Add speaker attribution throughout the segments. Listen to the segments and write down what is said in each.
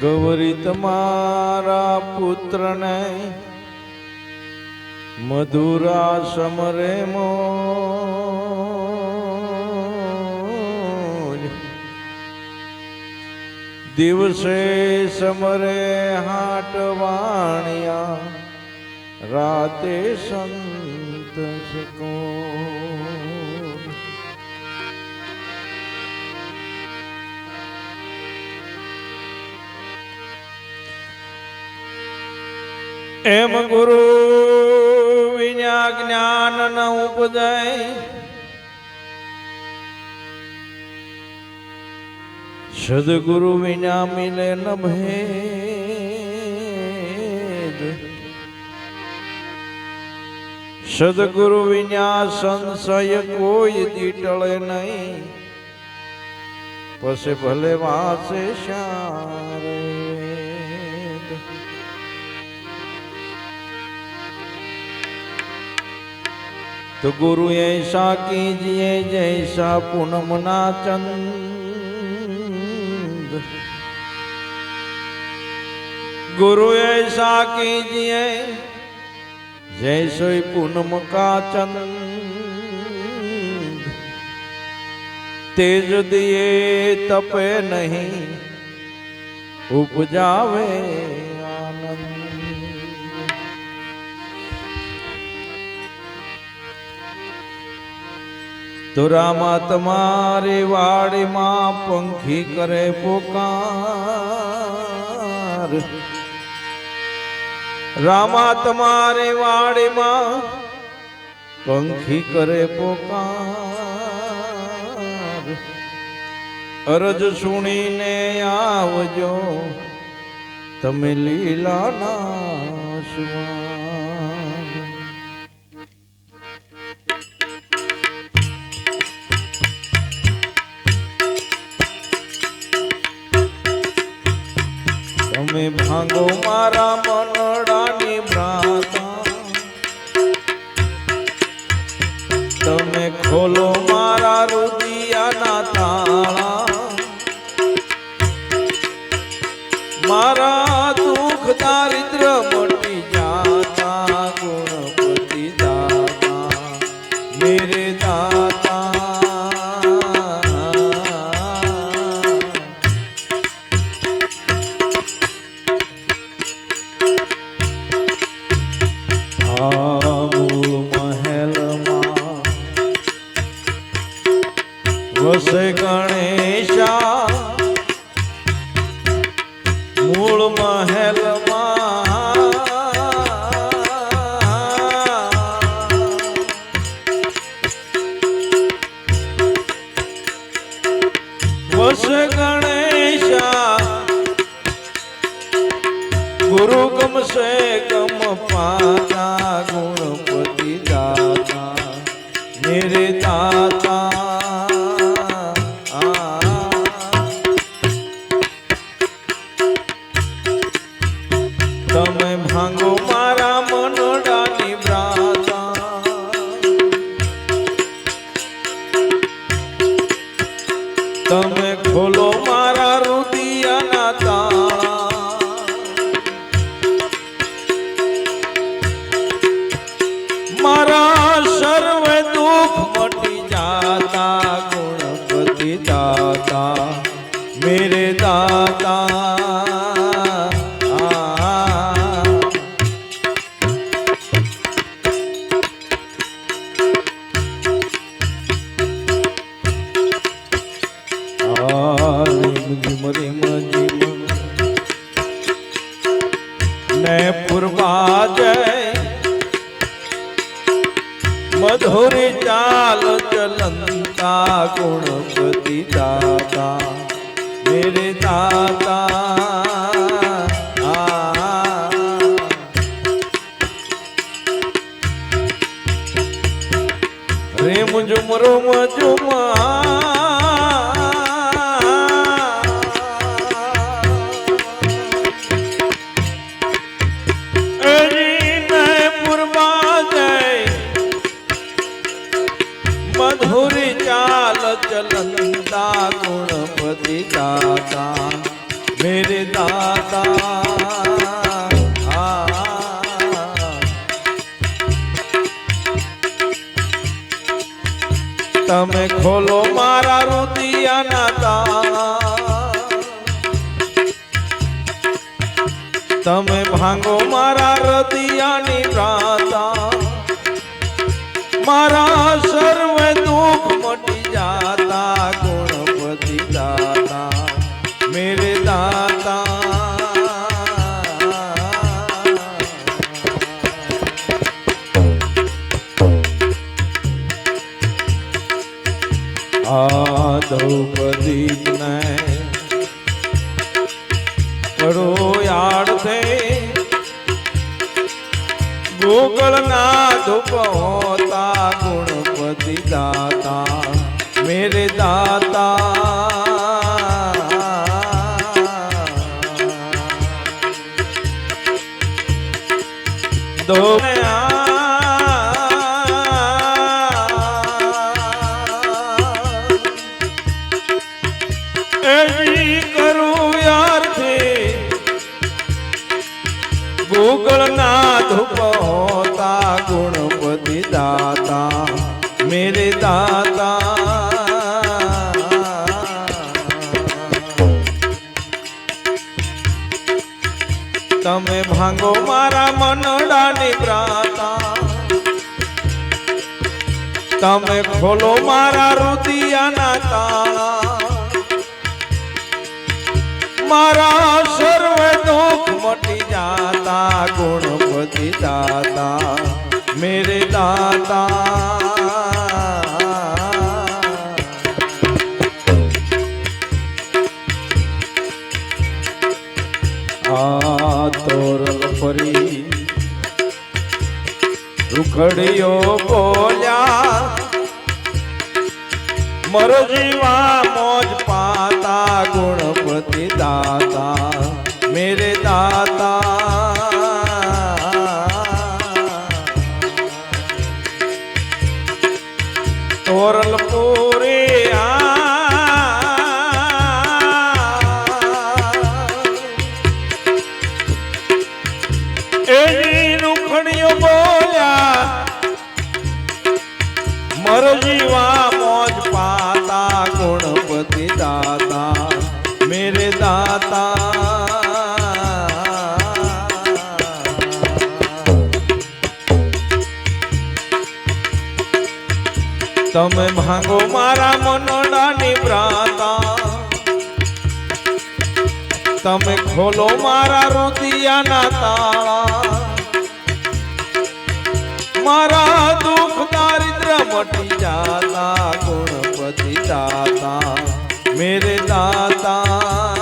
Speaker 1: ગૌરી તમારા પુત્રને મધુરા સમરે મોજ. દિવસે સમરે હાટ વાણિયા રાતે સંત સકો એમ ગુરુ વિના જ્ઞાન ન ઉપજય. સદગુરુ વિના મિલે ન સદગુરુ વિના સંશય કોઈ દીટળે નહીં. પછી ભલે વાસે શારે તો ગુરુ એસા કીજીએ જૈસા પૂનમના ચંદ ગુરુ એસા કીજીએ જૈસોય પૂનમ કા ચંદ તેજ દિયે તપે નહીં, ઉપજાવે તો તમારે વાડીમાં પંખી કરે પોકાર. રામા તમારી વાડીમાં પંખી કરે પોકાર. અરજ સુણીને આવજો, તમે લીલાના સ્વાદ તમે ભાંગો મારા મનડાની ભ્રાતા. Ah. ગુરુ ગમશે ગમ પાતા ગુણપતિ દાતા મેરે દાતા તમે ભાંગો મારા રદિયાની પ્રાતા મારા સર્વે દુઃખ મટી જાતા ગુણપતિ દાતા મેરે દાતા. આ દ્રૌપદી ને ગોકળના ધૂપ હોતા ગુણપતિ દાતા મેરે દાતા. દો એવી કરું ગુણપતિ દાતા મેરે દાતા તમે ભાંગો મારા મનડાની પ્રાતા તમે ખોલો મારા રુદિયાના તાળા મારા મટી દાતા ગુણપતિ દાતા, મેરે દાતા. તોરલ ફરી રૂખડીઓ બોલ્યા, મરજીવા મોજ પાતા ગુણપતિ દાતા. તોરલ પૂરે એની રૂખડીઓ બોલ્યા મર જીવા તમે ભાંગો મારા મનડાની પ્રાતા તમે ખોલો મારા રુદિયાના તાળા. મારા દુઃખ દારિદ્ર મટી જાતા ગુણપતિ દાતા, મેરે દાતા.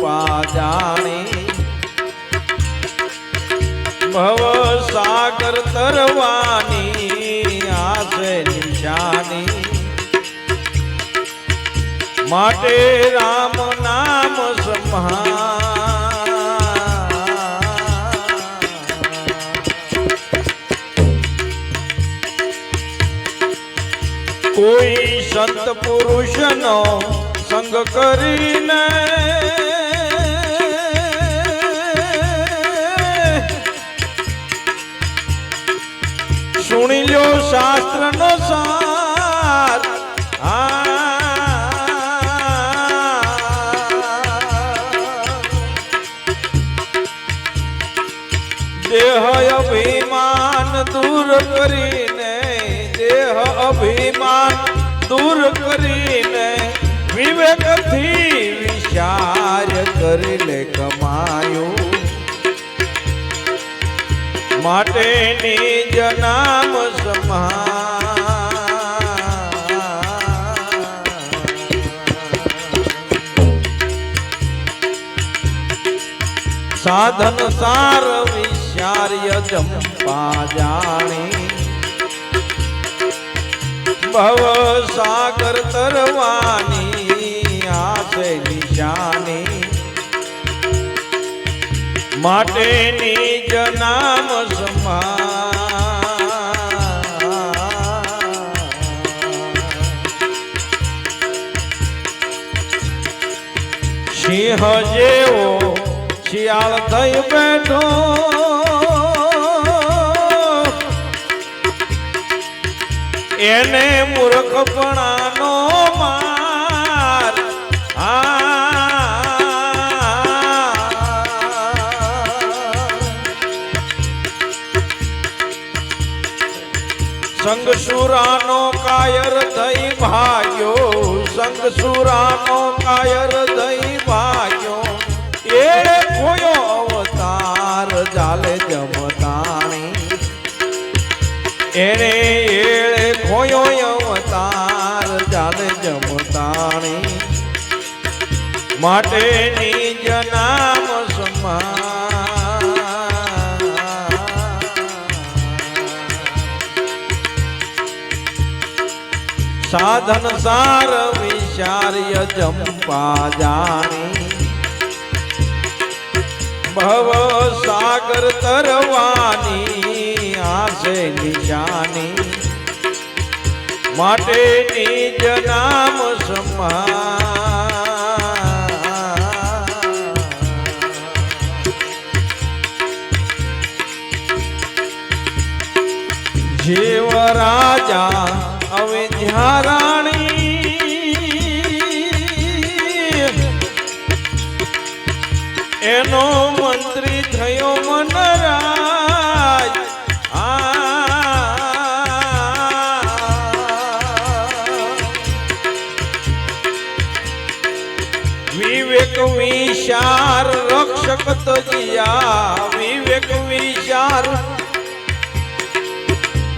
Speaker 1: જંપા જાણી ભવ સાગર તરવાની આશે નિશાની. માટે રામ નામ સંભા કોઈ સંત પુરુષનો સંગ કરીને કરીને દેહ અભિમાન દૂર કરીને વિવેકથી વિચાર કરી લે કમાયું. માટે નિજ નામ સમા સાધન સાર વિચાર્ય જંપા જાણી. ભવ સાગર તરવાની આશે નિશાની. માટેની જનામ સમા સિંહ જેવો શિયાળ થઈ બેઠો. એને મૂર્ખપણાનો માર. સંગસુરાનો કાયર દઈ ભાગ્યો. સંગસુરાનો કાયર દઈ ભાગ્યો માટે નિજ નામ સમા સાધન સાર વિચાર્ય જંપા જાણી. ભવ સાગર તરવાની આશે નિશાની. માટે નિજ નામ સમા રાજા હવે રાણી એનો મંત્રી થયો મનરાજ. વિવેક વિચાર રક્ષક તજિયા વિવેક વિચાર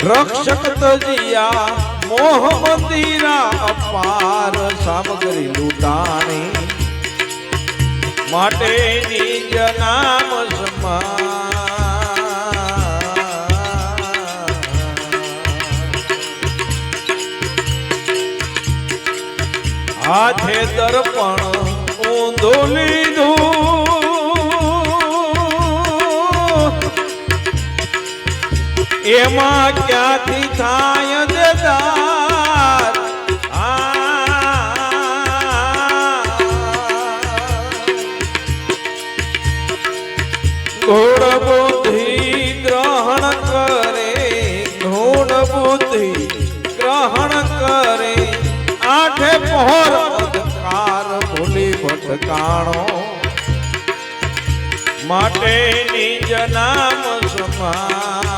Speaker 1: રક્ષક તજિયા મોહ મંદિરા અપાર સામગ્રી લૂંટાણી. માટે નિજ નામ સમા હાથે દર્પણ ઊંધો લીધું. એમાં ક્યાંથી થાય દેદાર ઘોડ બુદ્ધિ ગ્રહણ કરે ઘોડ બુદ્ધિ ગ્રહણ કરે. આઠે પહોર અધકાર ભૂલી ભટકાણો. માટે નિજ નામ સમા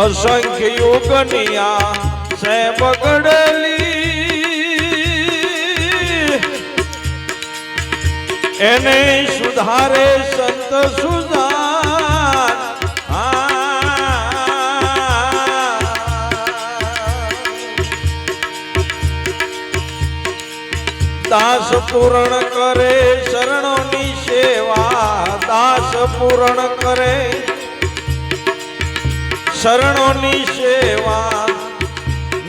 Speaker 1: અસંખ્ય યોગનિયા સે બગડેલી. એને સુધારે સંત સુધાર દાસ પૂરણ કરે શરણોની સેવા. દાસ પૂરણ કરે શરણોની સેવા.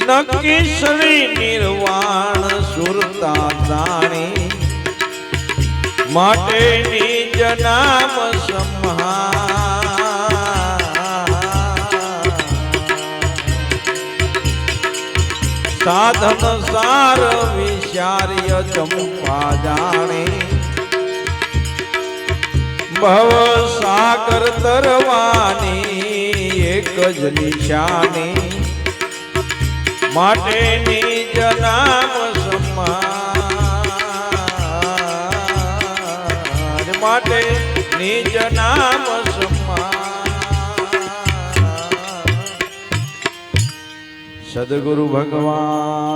Speaker 1: નક્કી શ્રી નિર્વાણ સુરતા જાણી. માટે નિજ નામ સમહા સાધન સાર વિચાર્ય ચંપા જાણે. ભવ સાગર તરવાની એક જ નિશાની માટે નિજ નામ સમાજ માટે નિજ નામ સદગુરુ ભગવાનની